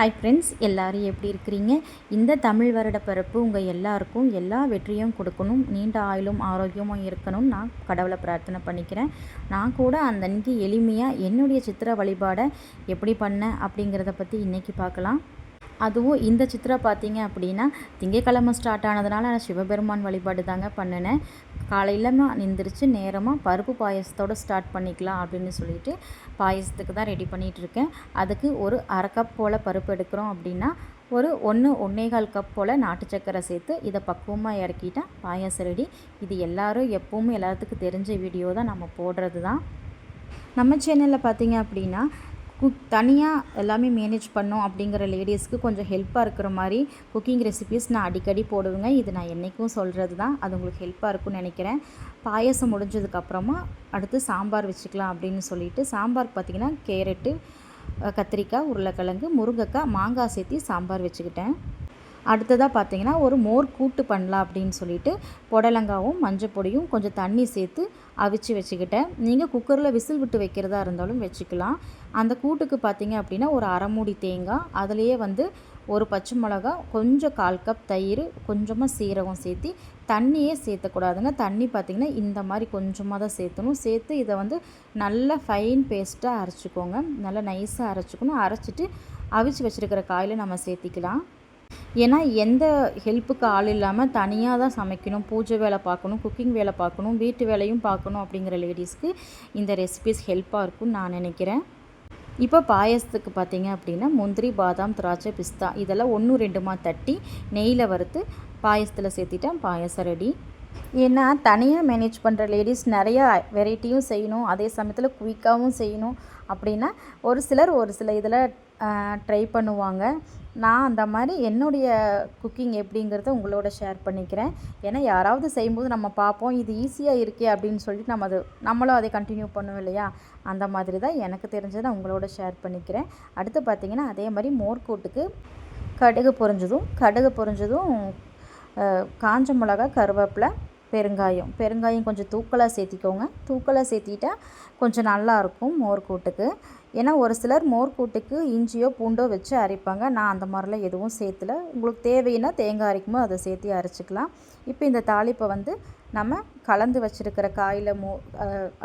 Hi friends எல்லாரும் எப்படி இருக்கிறீங்க? இந்த தமிழ் வருட பிறப்பு உங்கள் எல்லாருக்கும் எல்லா வெற்றியும் கொடுக்கணும். நீண்ட ஆயுளும் ஆரோக்கியமும் இருக்கணும். நான் கடவுளை பிரார்த்தனை பண்ணிக்கிறேன். நான் கூட அந்த அன்றைக்கி எளிமையாக என்னுடைய சித்திர வழிபாடை எப்படி பண்ணேன் அப்படிங்கிறத பற்றி இன்றைக்கி பார்க்கலாம். அதுவும் இந்த சித்திரை பார்த்தீங்க அப்படின்னா திங்கக்கிழமை ஸ்டார்ட் ஆனதுனால நான் சிவபெருமான் வழிபாடு தாங்க பண்ணினேன். காலையில் நான் எந்திரிச்சு நேரமாக பருப்பு பாயசத்தோடு ஸ்டார்ட் பண்ணிக்கலாம் அப்படின்னு சொல்லிட்டு பாயசத்துக்கு தான் ரெடி பண்ணிகிட்டு இருக்கேன். அதுக்கு ஒரு அரை கப் போல் பருப்பு எடுக்கிறோம் அப்படின்னா ஒரு ஒன்று ஒன்றேகால் கப் போல் நாட்டு சக்கரை சேர்த்து இதை பக்குவமாக இறக்கிட்டால் பாயசம் ரெடி இது எல்லோரும் எப்போவுமே எல்லாத்துக்கும் தெரிஞ்ச வீடியோ தான். நம்ம போடுறது தான். நம்ம சேனலில் பார்த்தீங்க அப்படின்னா குக் தனியாக எல்லாமே மேனேஜ் பண்ணோம் அப்படிங்கிற லேடிஸ்க்கு கொஞ்சம் ஹெல்ப்பாக இருக்கிற மாதிரி குக்கிங் ரெசிபீஸ் நான் அடிக்கடி போடுவேங்க. இது நான் என்றைக்கும் சொல்கிறது தான் அது உங்களுக்கு ஹெல்ப்பாக இருக்கும்னு நினைக்கிறேன். பாயசம் முடிஞ்சதுக்கப்புறமா அடுத்து சாம்பார் வச்சுக்கலாம் அப்படின்னு சொல்லிட்டு சாம்பார் பார்த்திங்கன்னா கேரட்டு கத்திரிக்காய் உருளைக்கிழங்கு முருங்கைக்காய் மாங்காய் சேர்த்தி சாம்பார் வச்சுக்கிட்டேன். அடுத்ததாக பார்த்தீங்கன்னா ஒரு மோர் கூட்டு பண்ணலாம் அப்படின்னு சொல்லிட்டு புடலங்காவும் மஞ்சள் பொடியும் கொஞ்சம் தண்ணி சேர்த்து அவிச்சு வச்சுக்கிட்டேன். நீங்கள் குக்கரில் விசில் விட்டு வைக்கிறதா இருந்தாலும் வச்சுக்கலாம். அந்த கூட்டுக்கு பார்த்தீங்க அப்படின்னா ஒரு அரைமூடி தேங்காய் அதுலேயே வந்து ஒரு பச்சை மிளகா கொஞ்சம் கால் கப் தயிர் கொஞ்சமாக சீரகம் சேர்த்து தண்ணியே சேர்த்தக்கூடாதுங்க. தண்ணி பார்த்திங்கன்னா இந்த மாதிரி கொஞ்சமாக தான் சேர்த்தணும். சேர்த்து இதை வந்து நல்லா ஃபைன் பேஸ்ட்டாக அரைச்சிக்கோங்க. நல்லா நைஸாக அரைச்சிக்கணும். அரைச்சிட்டு அவிச்சு வச்சுருக்கிற காயில் நம்ம சேர்த்திக்கலாம். ஏன்னா எந்த ஹெல்ப்புக்கு ஆள் இல்லாமல் தனியாக தான் சமைக்கணும் பூஜை வேலை பார்க்கணும் குக்கிங் வேலை பார்க்கணும் வீட்டு வேலையும் பார்க்கணும் அப்படிங்கிற லேடிஸ்க்கு இந்த ரெசிபிஸ் ஹெல்ப்பாக இருக்கும்னு நான் நினைக்கிறேன். இப்போ பாயசத்துக்கு பார்த்தீங்க அப்படின்னா முந்திரி பாதாம் திராட்சை பிஸ்தா இதெல்லாம் ஒன்று ரெண்டுமா தட்டி நெய்யில் வறுத்து பாயசத்தில் சேர்த்திட்டேன் பாயசம் ரெடி ஏன்னா தனியாக மேனேஜ் பண்ணுற லேடிஸ் நிறையா வெரைட்டியும் செய்யணும். அதே சமயத்தில் குயிக்காகவும் செய்யணும். அப்படின்னா ஒரு சிலர் ஒரு சில இதில் ட்ரை பண்ணுவாங்க. நான் அந்த மாதிரி என்னுடைய குக்கிங் எப்படிங்கிறத உங்களோட ஷேர் பண்ணிக்கிறேன். ஏன்னா யாராவது செய்யும்போது நம்ம பார்ப்போம் இது ஈஸியாக இருக்கே அப்படின்னு சொல்லிட்டு நம்ம அது நம்மளும் அதை கண்டினியூ பண்ணுவோம் இல்லையா? அந்த மாதிரி தான் எனக்கு தெரிஞ்சதை உங்களோட ஷேர் பண்ணிக்கிறேன். அடுத்து பார்த்திங்கன்னா அதே மாதிரி மோர்கூட்டுக்கு கடுகு பொறிஞ்சதும் கடுகு பொரிஞ்சதும் காஞ்ச மிளகா கருவேப்பிலை பெருங்காயம். பெருங்காயம் கொஞ்சம் தூக்கலாக சேர்த்திக்கோங்க. தூக்கலாக சேர்த்திட்டா கொஞ்சம் நல்லாயிருக்கும் மோர் கூட்டுக்கு ஏன்னா ஒரு சிலர் மோர் கூட்டுக்கு இஞ்சியோ பூண்டோ வச்சு அரைப்பாங்க. நான் அந்த மாதிரிலாம் எதுவும் சேர்த்துல. உங்களுக்கு தேவைன்னா தேங்காய் அரைக்குமோ அதை சேர்த்து அரைச்சிக்கலாம். இப்போ இந்த தாளிப்பை வந்து நம்ம கலந்து வச்சுருக்கிற காயில் மோ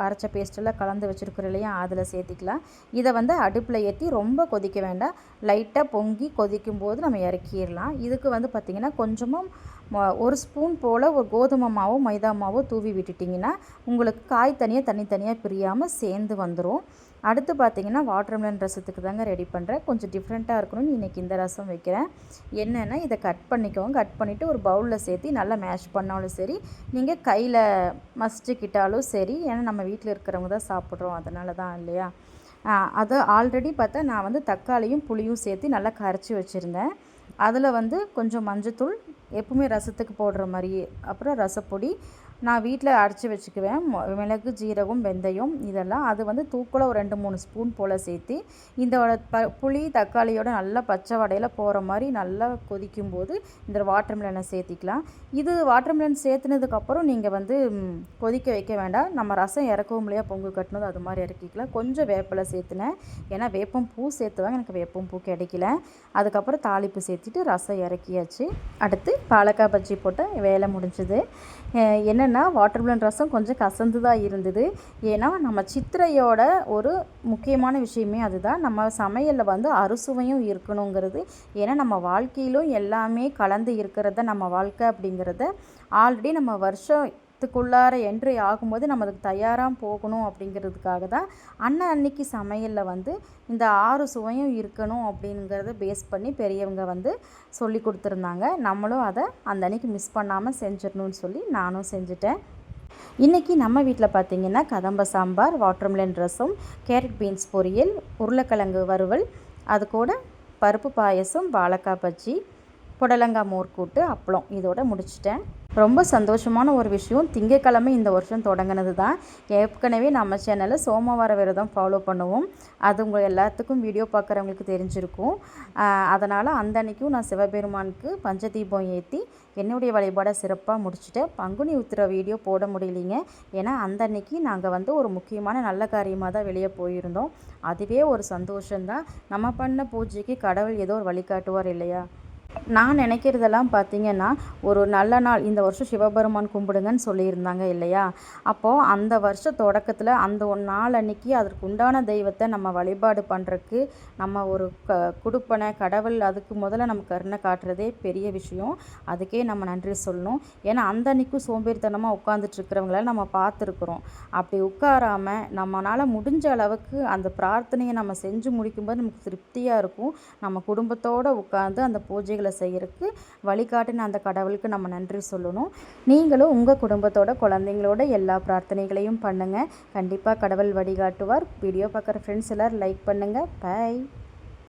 அரைச்ச பேஸ்ட்டெல்லாம் கலந்து வச்சுருக்கிற இல்லையா அதில் சேர்த்திக்கலாம். இதை வந்து அடுப்பில் ஏற்றி ரொம்ப கொதிக்க வேண்டாம். லைட்டாக பொங்கி கொதிக்கும் போது நம்ம இறக்கிடலாம். இதுக்கு வந்து பார்த்திங்கன்னா கொஞ்சமும் ஒரு ஸ்பூன் போல் ஒரு கோதுமை மாவோ மைதா மாவோ தூவி விட்டுட்டிங்கன்னா உங்களுக்கு காய் தனியாக தனித்தனியாக பிரியாமல் சேர்ந்து வந்துடும் அடுத்து பார்த்திங்கன்னா வாட்டர்மெலன் ரசத்துக்கு தாங்க ரெடி பண்ணுறேன் கொஞ்சம் டிஃப்ரெண்ட்டாக இருக்கணும்னு இன்றைக்கி இந்த ரசம் வைக்கிறேன். என்னென்னா இதை கட் பண்ணிக்கோங்க. கட் பண்ணிவிட்டு ஒரு பவுலில் சேர்த்து நல்லா மேஷ் பண்ணாலும் சரி நீங்கள் கையில் மசிச்சுக்கிட்டாலும் சரி ஏன்னா நம்ம வீட்டில் இருக்கிறவங்க தான் சாப்பிட்றோம். அதனால தான் இல்லையா? அதை ஆல்ரெடி பார்த்தா நான் வந்து தக்காளியும் புளியும் சேர்த்து நல்லா கரைச்சி வச்சுருந்தேன். அதில் வந்து கொஞ்சம் மஞ்சத்தூள் எப்பவுமே ரசத்துக்கு போடுற மாதிரி அப்புறம் ரசப்பொடி நான் வீட்டில் அரைச்சி வச்சுக்குவேன். மிளகு ஜீரகம் வெந்தயம் இதெல்லாம். அது வந்து தூக்கில் ஒரு ரெண்டு மூணு ஸ்பூன் போல் சேர்த்து இந்த ப புளி தக்காளியோட நல்லா பச்சை வடையில் போகிற மாதிரி நல்லா கொதிக்கும் போது இந்த வாட்டர் மிலனை சேர்த்திக்கலாம். இது வாட்டர் மிலன் சேர்த்துனதுக்கப்புறம் நீங்கள் வந்து கொதிக்க வைக்க வேண்டாம். நம்ம ரசம் இறக்கவும் இல்லையா? பொங்கு கட்டினது அது மாதிரி இறக்கிக்கலாம். கொஞ்சம் வேப்பிலை சேர்த்துனேன். ஏன்னா வேப்பம் பூ சேர்த்துவாங்க எனக்கு வேப்பம் பூ கிடைக்கல. அதுக்கப்புறம் தாளிப்பு சேர்த்துட்டு ரசம் இறக்கியாச்சு. அடுத்து பாலக்காய் பஜ்ஜி போட்டு வேலை முடிஞ்சுது. என்னென்னா வாட்டர்மெலன் ரசம் கொஞ்சம் கசந்து தான் இருந்தது. ஏன்னா நம்ம சித்திரையோட ஒரு முக்கியமான விஷயமே அதுதான். நம்ம சமையலில் வந்து அறுசுவையும் இருக்கணுங்கிறது. ஏன்னா நம்ம வாழ்க்கையிலும் எல்லாமே கலந்து இருக்கிறத நம்ம வாழ்க்கை அப்படிங்கிறத. ஆல்ரெடி நம்ம வருஷம் த்துக்குள்ளார என்ட்ரி ஆகும்போது நம்ம அதுக்கு தயாராக போகணும் அப்படிங்கிறதுக்காக தான் அண்ணன் அன்னைக்கு சமையலில் வந்து இந்த ஆறு சுவையும் இருக்கணும் அப்படிங்கிறத பேஸ் பண்ணி பெரியவங்க வந்து சொல்லி கொடுத்துருந்தாங்க. நம்மளும் அதை அந்த அன்னைக்கு மிஸ் பண்ணாமல் செஞ்சிடணும்னு சொல்லி நானும் செஞ்சுட்டேன். இன்றைக்கி நம்ம வீட்டில் பார்த்திங்கன்னா கதம்ப sambar watermelon rasam carrot beans பொரியல் உருளைக்கிழங்கு வறுவல் அது கூட பருப்பு பாயசம் வாழைக்காய் பஜ்ஜி புடலங்காய் மோர் கூட்டு அப்பளம். இதோட முடிச்சிட்டேன். ரொம்ப சந்தோஷமான ஒரு விஷயம். திங்கக்கிழமை இந்த வருஷம் தொடங்கினது தான். ஏற்கனவே நம்ம சேனலில் சோமவார விரதம் ஃபாலோ பண்ணுவோம். அது உங்கள் எல்லாத்துக்கும் வீடியோ பார்க்குறவங்களுக்கு தெரிஞ்சிருக்கும். அதனால் அந்த அன்னைக்கும் நான் சிவபெருமானுக்கு பஞ்சதீபம் ஏற்றி என்னுடைய வழிபாடை சிறப்பாக முடிச்சுட்டேன் பங்குனி உத்திர வீடியோ போட முடியலைங்க. ஏன்னா அந்த அன்னைக்கு நாங்கள் வந்து ஒரு முக்கியமான நல்ல காரியமாக தான் வெளியே போயிருந்தோம். அதுவே ஒரு சந்தோஷம்தான். நம்ம பண்ண பூஜைக்கு கடவுள் ஏதோ ஒரு வழிகாட்டுவார் இல்லையா? நான் நினைக்கிறதெல்லாம் பார்த்தீங்கன்னா ஒரு நல்ல நாள் இந்த வருஷம் சிவபெருமான் கும்பிடுங்கன்னு சொல்லியிருந்தாங்க இல்லையா? அப்போது அந்த வருஷ தொடக்கத்தில் அந்த ஒரு நாள் அன்னைக்கு அதற்கு உண்டான தெய்வத்தை நம்ம வழிபாடு பண்ணுறக்கு நம்ம ஒரு க குடுப்பனை கடவுள் அதுக்கு முதல்ல நம்ம கருணை காட்டுறதே பெரிய விஷயம். அதுக்கே நம்ம நன்றி சொல்லணும். ஏன்னா அந்த அன்னைக்கும் சோம்பேறித்தனமாக உட்காந்துட்ருக்கிறவங்கள நம்ம பார்த்துருக்குறோம். அப்படி உட்காராமல் நம்மளால் முடிஞ்ச அளவுக்கு அந்த பிரார்த்தனையை நம்ம செஞ்சு முடிக்கும்போது நமக்கு திருப்தியாக இருக்கும். நம்ம குடும்பத்தோடு உட்காந்து அந்த பூஜைகளை செய்கிறதுக்கு வழிகாட்டின அந்த கடவுளுக்கு நம்ம நன்றி சொல்லணும். நீங்களும் உங்கள் குடும்பத்தோட குழந்தைங்களோட எல்லா பிரார்த்தனைகளையும் பண்ணுங்கள் கண்டிப்பாக கடவுள் வழிகாட்டுவார். வீடியோ பார்க்குற ஃப்ரெண்ட்ஸ் எல்லோரும் லைக் பண்ணுங்கள் பாய்